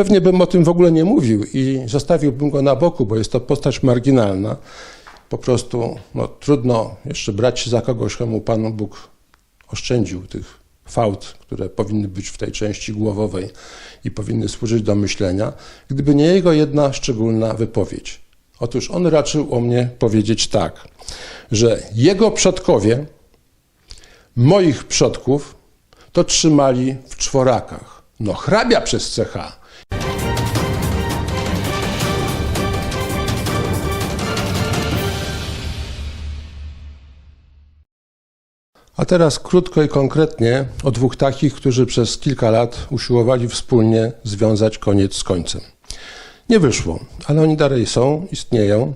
Pewnie bym o tym w ogóle nie mówił i zostawiłbym go na boku, bo jest to postać marginalna. Po prostu no, trudno jeszcze brać się za kogoś, komu Pan Bóg oszczędził tych fałd, które powinny być w tej części głowowej i powinny służyć do myślenia, gdyby nie jego jedna szczególna wypowiedź. Otóż on raczył o mnie powiedzieć tak, że jego przodkowie, moich przodków, to trzymali w czworakach. No hrabia przez CH. A teraz krótko i konkretnie o dwóch takich, którzy przez kilka lat usiłowali wspólnie związać koniec z końcem. Nie wyszło, ale oni dalej są, istnieją.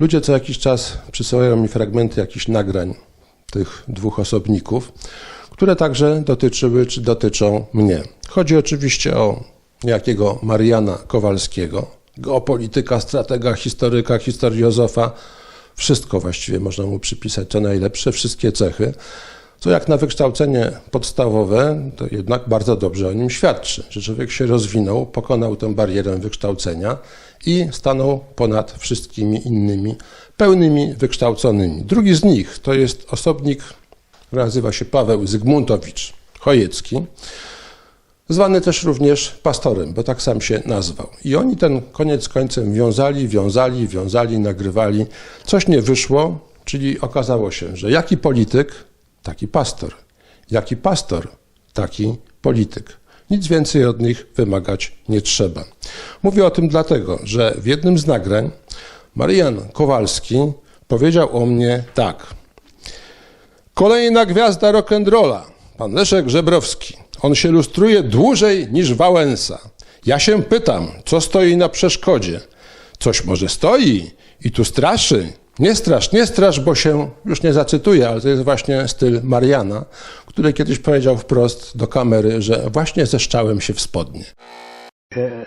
Ludzie co jakiś czas przysyłają mi fragmenty jakichś nagrań tych dwóch osobników, które także dotyczyły czy dotyczą mnie. Chodzi oczywiście o niejakiego Mariana Kowalskiego, geopolityka, stratega, historyka, historiozofa. Wszystko właściwie można mu przypisać, co najlepsze, wszystkie cechy co jak na wykształcenie podstawowe, to jednak bardzo dobrze o nim świadczy, że człowiek się rozwinął, pokonał tę barierę wykształcenia i stanął ponad wszystkimi innymi pełnymi wykształconymi. Drugi z nich to jest osobnik, nazywa się Paweł Zygmuntowicz Chojecki, zwany też również pastorem, bo tak sam się nazwał. I oni ten koniec końcem wiązali, wiązali, wiązali, nagrywali. Coś nie wyszło, czyli okazało się, że jaki polityk taki pastor. Jaki pastor, taki polityk. Nic więcej od nich wymagać nie trzeba. Mówię o tym dlatego, że w jednym z nagrań Marian Kowalski powiedział o mnie tak. Kolejna gwiazda rock'n'rolla, pan Leszek Żebrowski. On się lustruje dłużej niż Wałęsa. Ja się pytam, co stoi na przeszkodzie? Coś może stoi i tu straszy, nie strasz, nie strasz, bo się, już nie zacytuję, ale to jest właśnie styl Mariana, który kiedyś powiedział wprost do kamery, że właśnie zeszczałem się w spodnie. E,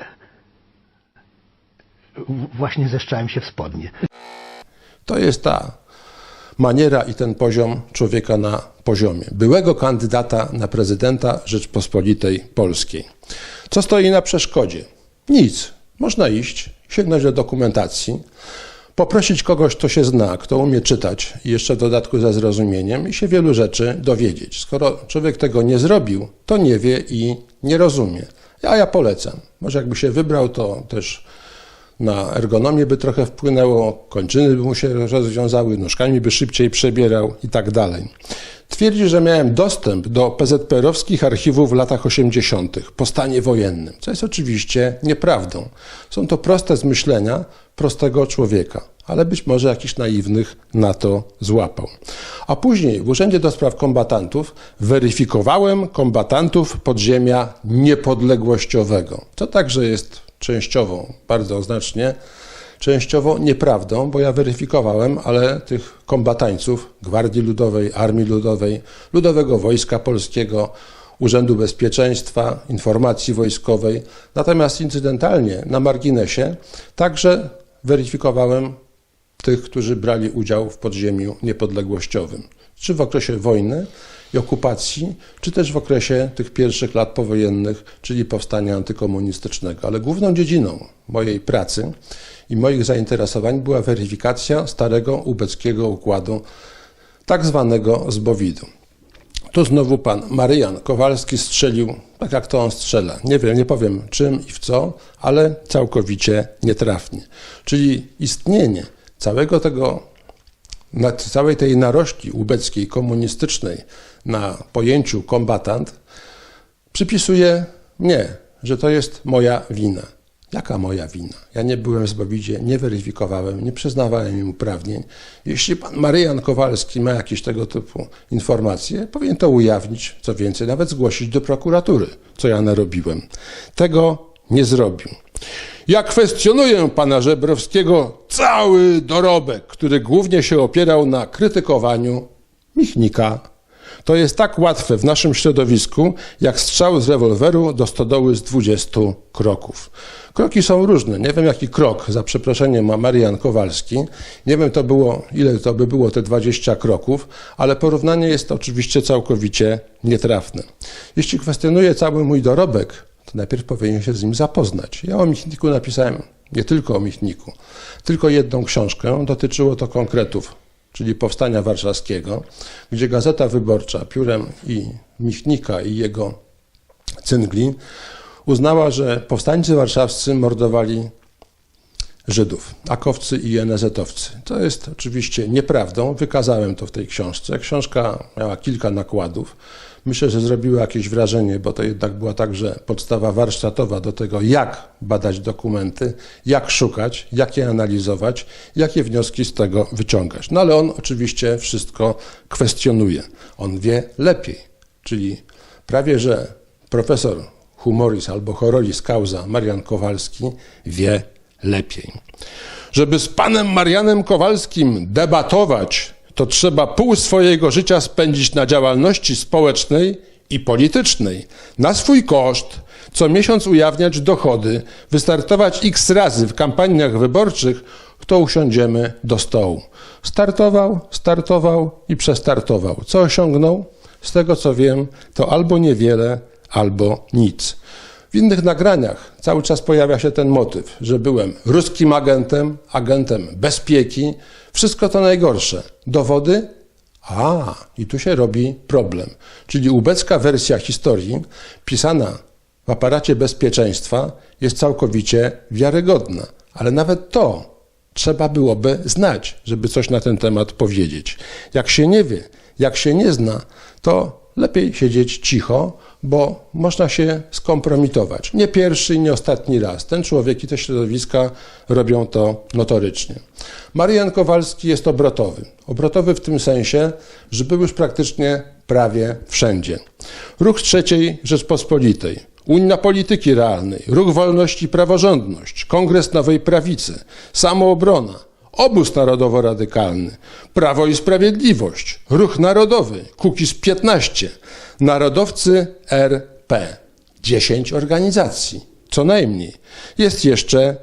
właśnie zeszczałem się w spodnie. To jest ta maniera i ten poziom człowieka na poziomie byłego kandydata na prezydenta Rzeczpospolitej Polskiej. Co stoi na przeszkodzie? Nic. Można iść, sięgnąć do dokumentacji, poprosić kogoś, kto się zna, kto umie czytać jeszcze w dodatku ze zrozumieniem i się wielu rzeczy dowiedzieć. Skoro człowiek tego nie zrobił, to nie wie i nie rozumie. Ja ja polecam. Może jakby się wybrał, to też na ergonomię by trochę wpłynęło, kończyny by mu się rozwiązały, nóżkami by szybciej przebierał i tak dalej. Twierdzi, że miałem dostęp do PZPR-owskich archiwów w latach 80. po stanie wojennym, co jest oczywiście nieprawdą. Są to proste zmyślenia prostego człowieka, ale być może jakiś naiwnych na to złapał. A później w Urzędzie do Spraw Kombatantów weryfikowałem kombatantów podziemia niepodległościowego, co także jest częściowo, bardzo znacznie, częściowo nieprawdą, bo ja weryfikowałem, ale tych kombatańców Gwardii Ludowej, Armii Ludowej, Ludowego Wojska Polskiego, Urzędu Bezpieczeństwa, Informacji Wojskowej. Natomiast incydentalnie na marginesie także weryfikowałem tych, którzy brali udział w podziemiu niepodległościowym, czy w okresie wojny i okupacji, czy też w okresie tych pierwszych lat powojennych, czyli powstania antykomunistycznego. Ale główną dziedziną mojej pracy i moich zainteresowań była weryfikacja starego ubeckiego układu, tak zwanego zbowidu. Tu znowu pan Marian Kowalski strzelił, tak jak to on strzela. Nie wiem, nie powiem czym i w co, ale całkowicie nietrafnie. Czyli istnienie całego tego, całej tej narośli ubeckiej, komunistycznej na pojęciu kombatant przypisuje mnie, że to jest moja wina. Jaka moja wina? Ja nie byłem w Zbowidzie, nie weryfikowałem, nie przyznawałem im uprawnień. Jeśli pan Maryjan Kowalski ma jakieś tego typu informacje, powinien to ujawnić, co więcej, nawet zgłosić do prokuratury, co ja narobiłem. Tego nie zrobił. Ja kwestionuję pana Żebrowskiego cały dorobek, który głównie się opierał na krytykowaniu Michnika to jest tak łatwe w naszym środowisku, jak strzał z rewolweru do stodoły z 20 kroków. Kroki są różne. Nie wiem, jaki krok, za przeproszeniem, ma Marian Kowalski. Nie wiem, to było, ile to by było te 20 kroków, ale porównanie jest oczywiście całkowicie nietrafne. Jeśli kwestionuję cały mój dorobek, to najpierw powinien się z nim zapoznać. Ja o Michniku napisałem, nie tylko o Michniku, tylko jedną książkę, dotyczyło to konkretów, czyli Powstania Warszawskiego, gdzie Gazeta Wyborcza piórem i Michnika i jego cyngli uznała, że powstańcy warszawscy mordowali Żydów, akowcy i NZ-owcy. To jest oczywiście nieprawdą, wykazałem to w tej książce. Książka miała kilka nakładów. Myślę, że zrobiła jakieś wrażenie, bo to jednak była także podstawa warsztatowa do tego, jak badać dokumenty, jak szukać, jak je analizować, jakie wnioski z tego wyciągać. No ale on oczywiście wszystko kwestionuje. On wie lepiej, czyli prawie że profesor humoris albo hororis causa Marian Kowalski wie lepiej. Żeby z panem Marianem Kowalskim debatować, to trzeba pół swojego życia spędzić na działalności społecznej i politycznej, na swój koszt, co miesiąc ujawniać dochody, wystartować x razy w kampaniach wyborczych, to usiądziemy do stołu. Startował, startował i przestartował. Co osiągnął? Z tego co wiem, to albo niewiele, albo nic. W innych nagraniach cały czas pojawia się ten motyw, że byłem ruskim agentem, agentem bezpieki. Wszystko to najgorsze. Dowody? A, i tu się robi problem. Czyli ubecka wersja historii, pisana w aparacie bezpieczeństwa, jest całkowicie wiarygodna. Ale nawet to trzeba byłoby znać, żeby coś na ten temat powiedzieć. Jak się nie wie, jak się nie zna, to lepiej siedzieć cicho, bo można się skompromitować. Nie pierwszy i nie ostatni raz. Ten człowiek i te środowiska robią to notorycznie. Marian Kowalski jest obrotowy. Obrotowy w tym sensie, że był już praktycznie prawie wszędzie. Ruch trzeciej Rzeczpospolitej, Unia Polityki Realnej, Ruch Wolności i Praworządność, Kongres Nowej Prawicy, Samoobrona, Obóz Narodowo-Radykalny, Prawo i Sprawiedliwość, Ruch Narodowy, Kukiz 15, Narodowcy RP. 10 organizacji, co najmniej. Jest jeszcze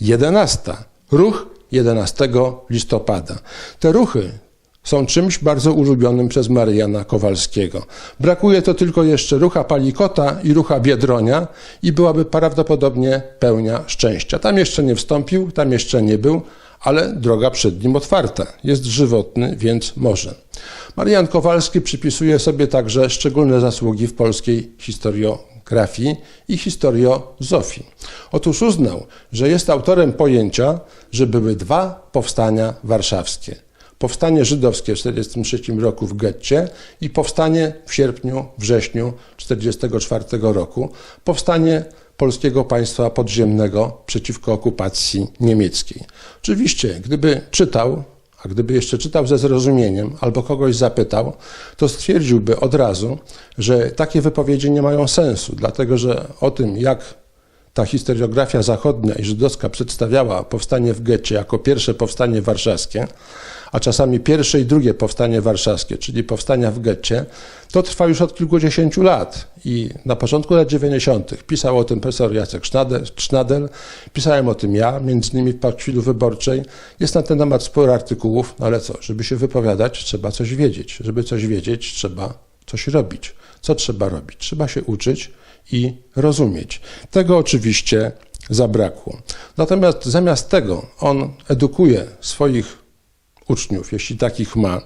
11. Ruch 11 listopada. Te ruchy są czymś bardzo ulubionym przez Mariana Kowalskiego. Brakuje to tylko jeszcze rucha Palikota i rucha Biedronia i byłaby prawdopodobnie pełnia szczęścia. Tam jeszcze nie wstąpił, tam jeszcze nie był, ale droga przed nim otwarta. Jest żywotny, więc może. Marian Kowalski przypisuje sobie także szczególne zasługi w polskiej historiografii i historiozofii. Otóż uznał, że jest autorem pojęcia, że były dwa powstania warszawskie. Powstanie żydowskie w 1943 roku w getcie i powstanie w sierpniu, wrześniu 1944 roku. Powstanie polskiego państwa podziemnego przeciwko okupacji niemieckiej. Oczywiście, gdyby czytał, a gdyby jeszcze czytał ze zrozumieniem albo kogoś zapytał, to stwierdziłby od razu, że takie wypowiedzi nie mają sensu, dlatego że o tym, jak ta historiografia zachodnia i żydowska przedstawiała powstanie w getcie jako pierwsze powstanie warszawskie, a czasami pierwsze i drugie powstanie warszawskie, czyli powstania w getcie, to trwa już od kilkudziesięciu lat. I na początku lat 90. pisał o tym profesor Jacek Sznadel, pisałem o tym ja, między innymi w chwili wyborczej. Jest na ten temat sporo artykułów, no ale co, żeby się wypowiadać, trzeba coś wiedzieć. Żeby coś wiedzieć, trzeba coś robić. Co trzeba robić? Trzeba się uczyć i rozumieć. Tego oczywiście zabrakło. Natomiast zamiast tego on edukuje swoich uczniów, jeśli takich ma,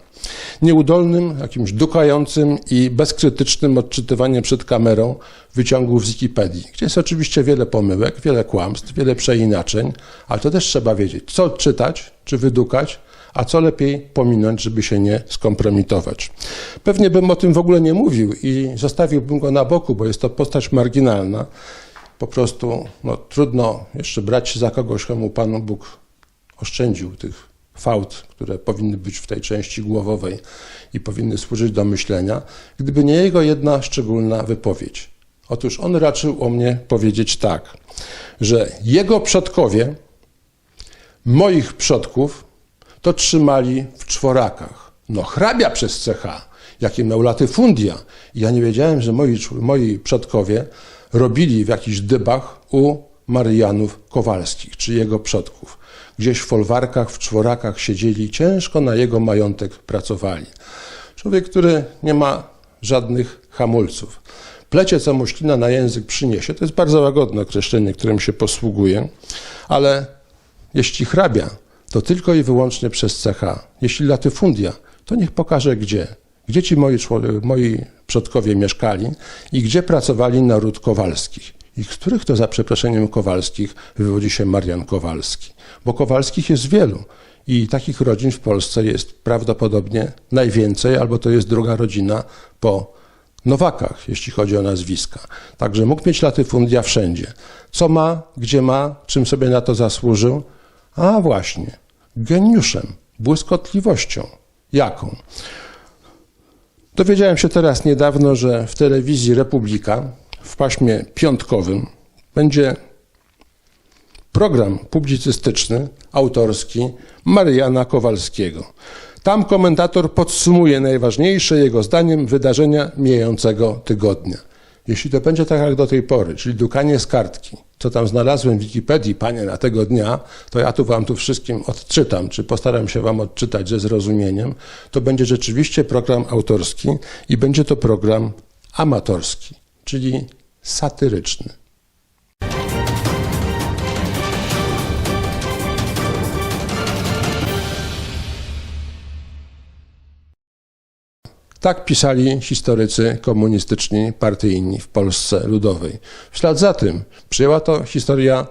nieudolnym, jakimś dukającym i bezkrytycznym odczytywaniem przed kamerą wyciągów z Wikipedii, gdzie jest oczywiście wiele pomyłek, wiele kłamstw, wiele przeinaczeń, ale to też trzeba wiedzieć, co odczytać czy wydukać, a co lepiej pominąć, żeby się nie skompromitować. Pewnie bym o tym w ogóle nie mówił i zostawiłbym go na boku, bo jest to postać marginalna. Po prostu no, trudno jeszcze brać za kogoś, komu Pan Bóg oszczędził tych fałd, które powinny być w tej części głowowej i powinny służyć do myślenia, gdyby nie jego jedna szczególna wypowiedź. Otóż on raczył o mnie powiedzieć tak, że jego przodkowie, moich przodków, to trzymali w czworakach. No hrabia przez CH, jakie miał latyfundia. Ja nie wiedziałem, że moi, moi przodkowie robili w jakichś dybach u Marianów Kowalskich, czy jego przodków. Gdzieś w folwarkach, w czworakach siedzieli, ciężko na jego majątek pracowali. Człowiek, który nie ma żadnych hamulców. Plecie, co muślina na język przyniesie. To jest bardzo łagodne określenie, którym się posługuje, ale jeśli hrabia, to tylko i wyłącznie przez CH. Jeśli latyfundia, to niech pokaże gdzie. Gdzie ci moi, moi przodkowie mieszkali i gdzie pracowali na ród Kowalskich. I których to za przeproszeniem Kowalskich wywodzi się Marian Kowalski. Bo Kowalskich jest wielu i takich rodzin w Polsce jest prawdopodobnie najwięcej, albo to jest druga rodzina po Nowakach, jeśli chodzi o nazwiska. Także mógł mieć latyfundia wszędzie. Co ma, gdzie ma, czym sobie na to zasłużył? A właśnie, geniuszem, błyskotliwością. Jaką? Dowiedziałem się teraz niedawno, że w telewizji Republika w paśmie piątkowym będzie program publicystyczny, autorski Mariana Kowalskiego. Tam komentator podsumuje najważniejsze jego zdaniem wydarzenia mijającego tygodnia. Jeśli to będzie tak jak do tej pory, czyli dukanie z kartki, co tam znalazłem w Wikipedii, panie, na tego dnia, to ja tu wam tu wszystkim odczytam, czy postaram się wam odczytać ze zrozumieniem, to będzie rzeczywiście program autorski i będzie to program amatorski, czyli satyryczny. Tak pisali historycy komunistyczni, partyjni w Polsce Ludowej. W ślad za tym przyjęła to historia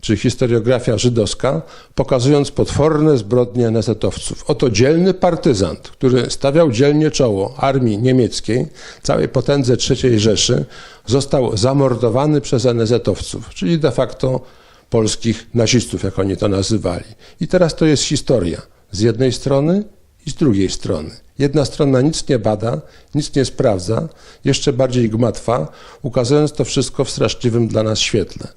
czy historiografia żydowska, pokazując potworne zbrodnie NZ-owców. Oto dzielny partyzant, który stawiał dzielnie czoło armii niemieckiej, całej potędze III Rzeszy, został zamordowany przez NZ-owców, czyli de facto polskich nazistów, jak oni to nazywali. I teraz to jest historia z jednej strony i z drugiej strony. Jedna strona nic nie bada, nic nie sprawdza, jeszcze bardziej gmatwa, ukazując to wszystko w straszliwym dla nas świetle.